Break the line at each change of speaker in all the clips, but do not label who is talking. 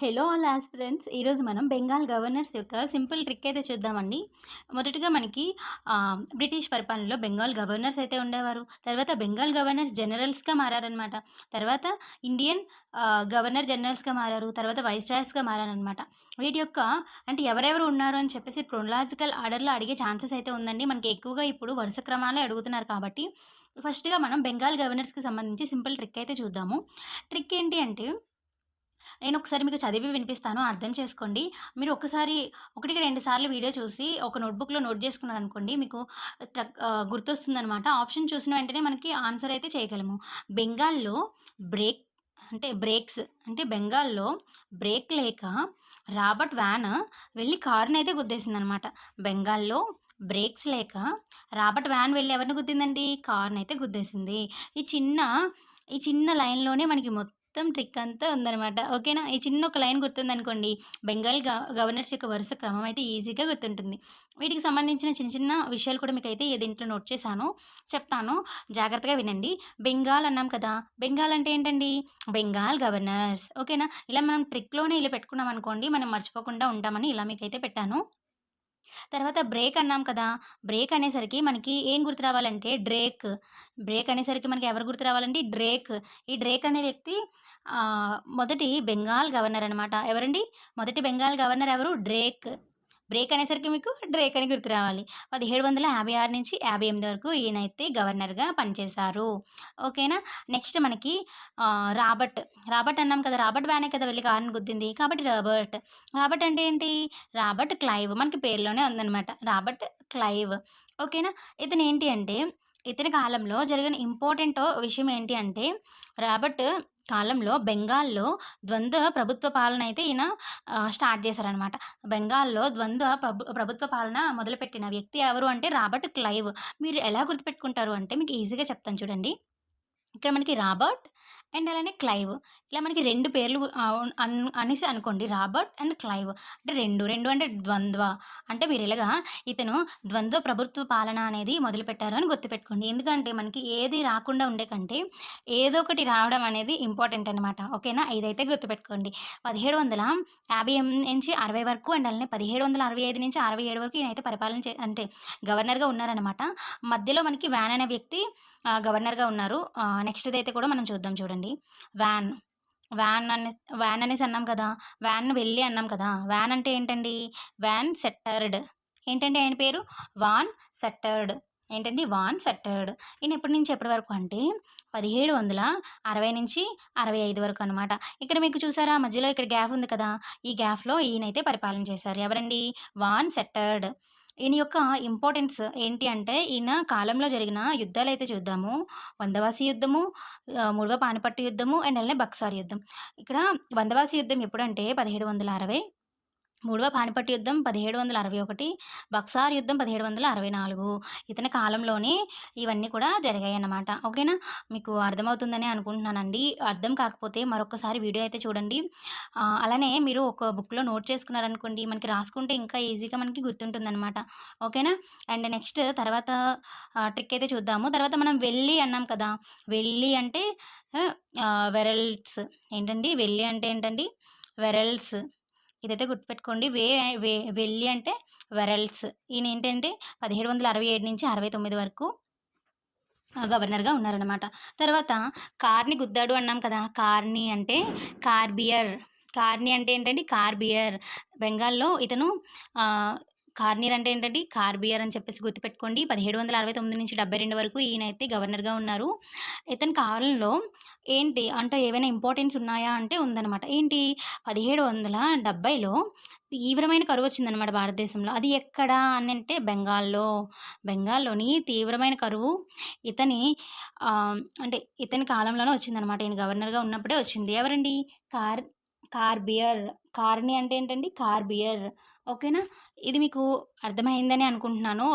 Hello all aspirants. ఈరోజు మనం Bengal governors యొక్క సింపుల్ ట్రిక్ అయితే చూద్దామండి. మొదటగా మనకి బ్రిటిష్ పరిపాలనలో బెంగాల్ గవర్నర్స్ అయితే ఉండేవారు. తర్వాత బెంగాల్ గవర్నర్స్ జనరల్స్గా మారారనమాట తర్వాత ఇండియన్ గవర్నర్ జనరల్స్గా మారారు. తర్వాత వైస్ రాయర్స్గా మారారనమాట వీటి యొక్క అంటే ఎవరెవరు ఉన్నారు అని చెప్పేసి క్రోనలాజికల్ ఆర్డర్లో అడిగే ఛాన్సెస్ అయితే ఉందండి. మనకి ఎక్కువగా ఇప్పుడు వరుస క్రమాలే అడుగుతున్నారు కాబట్టి ఫస్ట్గా మనం బెంగాల్ గవర్నర్స్కి సంబంధించి సింపుల్ ట్రిక్ అయితే చూద్దాము. ట్రిక్ ఏంటి అంటే నేను ఒకసారి మీకు చదివి వినిపిస్తాను అర్థం చేసుకోండి. మీరు ఒకసారి ఒకటికి రెండు సార్లు వీడియో చూసి ఒక నోట్బుక్లో నోట్ చేసుకున్నారు అనుకోండి మీకు గుర్తొస్తుందనమాట ఆప్షన్ చూసిన వెంటనే మనకి ఆన్సర్ అయితే చేయగలము. బెంగాల్లో బ్రేక్ అంటే బ్రేక్స్ అంటే బెంగాల్లో బ్రేక్ లేక రాబర్ట్ వ్యాన్ వెళ్ళి కారుని అయితే గుద్దేసిందనమాట బెంగాల్లో బ్రేక్స్ లేక రాబర్ట్ వ్యాన్ వెళ్ళి ఎవరిని గుద్దిందండి? కార్ని అయితే గుద్దేసింది. ఈ చిన్న ఈ చిన్న లైన్లోనే మనకి మొత్తం మొత్తం ట్రిక్ అంతా ఉందన్నమాట. ఓకేనా? ఈ చిన్న ఒక లైన్ గుర్తుందనుకోండి. బెంగాల్ గవర్నర్స్ యొక్క వరుస క్రమం అయితే ఈజీగా గుర్తుంటుంది. వీటికి సంబంధించిన చిన్న చిన్న విషయాలు కూడా మీకు అయితే దీంట్లో నోట్ చేశాను. చెప్తాను. జాగ్రత్తగా వినండి. బెంగాల్ అన్నాం కదా? బెంగాల్ అంటే ఏంటండి? బెంగాల్ గవర్నర్స్. ఓకేనా? ఇలా మనం ట్రిక్లోనే ఇలా పెట్టుకున్నాం అనుకోండి మనం మర్చిపోకుండా ఉంటామని ఇలా మీకైతే పెట్టాను. తర్వాత బ్రేక్ అన్నాం కదా బ్రేక్ అనేసరికి మనకి ఏం గుర్తు రావాలంటే డ్రేక్. బ్రేక్ అనేసరికి మనకి ఎవరు గుర్తు రావాలంటే డ్రేక్. ఈ డ్రేక్ అనే వ్యక్తి మొదటి బెంగాల్ గవర్నర్ అనమాట ఎవరండి? మొదటి బెంగాల్ గవర్నర్ ఎవరు? డ్రేక్. బ్రేక్ అనేసరికి మీకు డ్రేక్ అని గుర్తు రావాలి. పదిహేడు వందల యాభై ఆరు నుంచి యాభై ఎనిమిది వరకు ఈయనైతే గవర్నర్గా పనిచేశారు. ఓకేనా? నెక్స్ట్ మనకి రాబర్ట్. రాబర్ట్ అన్నాం కదా రాబర్ట్ వ్యానే కదా వెళ్ళి కారుని గుద్దింది. కాబట్టి రాబర్ట్. రాబర్ట్ అంటే ఏంటి? Robert Clive. మనకి పేర్లోనే ఉందన్నమాట. Robert Clive. ఓకేనా? ఇతను ఏంటి అంటే ఇతని కాలంలో జరిగిన ఇంపార్టెంట్ విషయం ఏంటి అంటే రాబర్ట్ కాలంలో బెంగాల్లో ద్వంద్వ ప్రభుత్వ పాలన అయితే ఈయన స్టార్ట్ చేశారనమాట బెంగాల్లో ద్వంద్వ ప్రభుత్వ పాలన మొదలుపెట్టిన వ్యక్తి ఎవరు అంటే రాబర్ట్ క్లైవ్. మీరు ఎలా గుర్తుపెట్టుకుంటారు అంటే మీకు ఈజీగా చెప్తాను చూడండి. ఇక్కడ మనకి రాబర్ట్ అండ్ అలానే క్లైవ్. ఇలా మనకి రెండు పేర్లు అన్- అనేసి అనుకోండి. Robert and Clive. అంటే రెండు రెండు అంటే ద్వంద్వ. అంటే మీరు ఇలాగా ఇతను ద్వంద్వ ప్రభుత్వ పాలన అనేది మొదలుపెట్టారు అని గుర్తుపెట్టుకోండి. ఎందుకంటే మనకి ఏది రాకుండా ఉండే కంటే ఏదో ఒకటి రావడం అనేది ఇంపార్టెంట్ అనమాట ఓకేనా? ఇదైతే గుర్తుపెట్టుకోండి. పదిహేడు వందల యాభై నుంచి అరవై వరకు అండ్ అలానే పదిహేడు వందల అరవై ఐదు నుంచి అరవై ఏడు వరకు ఈయనైతే పరిపాలన చే అంటే గవర్నర్గా ఉన్నారనమాట మధ్యలో మనకి వ్యాన్ అనే వ్యక్తి గవర్నర్గా ఉన్నారు. నెక్స్ట్ అయితే కూడా మనం చూద్దాం చూడండి. వ్యాన్. వ్యాన్ అనే వ్యాన్ అనేసి అన్నాం కదా. వ్యాన్ వెళ్ళి అన్నాం కదా. వ్యాన్ అంటే ఏంటండి? Vansittart. ఏంటంటే ఆయన పేరు? Vansittart. ఏంటండి? Vansittart. ఈయన ఎప్పటి నుంచి ఎప్పటి వరకు అంటే పదిహేడు వందల అరవై నుంచి అరవై ఐదు వరకు అనమాట ఇక్కడ మీకు చూసారా? మధ్యలో ఇక్కడ గ్యాప్ ఉంది కదా. ఈ గ్యాప్లో ఈయనైతే పరిపాలన చేశారు. ఎవరండి? Vansittart. ఈయన యొక్క ఇంపార్టెన్స్ ఏంటి అంటే ఈయన కాలంలో జరిగిన యుద్ధాలు అయితే చూద్దాము. వందవాసి యుద్ధము మూడవ పానిపట్టు యుద్ధము అండ్ అలానే బక్సార్ యుద్ధం. ఇక్కడ వందవాసి యుద్ధం ఎప్పుడంటే పదిహేడు వందల అరవై మూడవ పానిపట్టు యుద్ధం పదిహేడు వందల అరవై ఒకటి బక్సార్ యుద్ధం పదిహేడు వందల అరవై నాలుగు. ఇతని కాలంలోనే ఇవన్నీ కూడా జరిగాయి అన్నమాట ఓకేనా? మీకు అర్థమవుతుందని అనుకుంటున్నానండి. అర్థం కాకపోతే మరొకసారి వీడియో అయితే చూడండి. అలానే మీరు ఒక బుక్లో నోట్ చేసుకున్నారనుకోండి మనకి రాసుకుంటే ఇంకా ఈజీగా మనకి గుర్తుంటుందన్నమాట. ఓకేనా? అండ్ నెక్స్ట్ తర్వాత ట్రిక్ అయితే చూద్దాము. తర్వాత మనం వెళ్ళి అన్నాం కదా. వెళ్ళి అంటే వెరల్స్. ఏంటండి? వెళ్ళి అంటే ఏంటండి? వెరల్స్. ఇదైతే గుర్తుపెట్టుకోండి. వే వే వెళ్ళి అంటే వెరల్స్. ఈయన ఏంటంటే పదిహేడు వందల అరవై ఏడు నుంచి అరవై తొమ్మిది వరకు ఆ, గవర్నర్గా ఉన్నారనమాట తర్వాత కార్ని గుద్దాడు అన్నాం కదా. కార్ని అంటే కార్బియర్. కార్ని అంటే ఏంటంటే కార్బియర్. బెంగాల్లో ఇతను కార్నియర్ అంటే ఏంటండి? కార్బియర్ అని చెప్పేసి గుర్తుపెట్టుకోండి. పదిహేడు వందల అరవై తొమ్మిది నుంచి డెబ్బై రెండు వరకు ఈయన అయితే గవర్నర్గా ఉన్నారు. ఇతని కాలంలో ఏంటి? అంటే ఏవైనా ఇంపార్టెన్స్ ఉన్నాయా అంటే ఉందన్నమాట. ఏంటి? పదిహేడు వందల డెబ్బైలో తీవ్రమైన కరువు వచ్చిందనమాట భారతదేశంలో. అది ఎక్కడ అని అంటే బెంగాల్లో. బెంగాల్లోని తీవ్రమైన కరువు ఇతని అంటే ఇతని కాలంలోనే వచ్చిందనమాట ఈయన గవర్నర్గా ఉన్నప్పుడే వచ్చింది. ఎవరండి? కార్ కార్బియర్ కార్ని అంటే ఏంటండి? కార్బియర్ ఓకేనా? ఇది మీకు అర్థమైందని అనుకుంటున్నాను.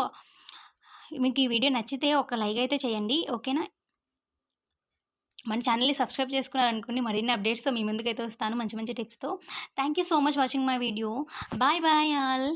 మీకు ఈ వీడియో నచ్చితే ఒక లైక్ అయితే చేయండి. ఓకేనా? మన ఛానల్ని సబ్స్క్రైబ్ చేసుకున్నారనుకోండి మరిన్ని అప్డేట్స్తో మీ ముందుకైతే వస్తాను. మంచి మంచి టిప్స్తో. Thank you so much watching my video. Bye bye all.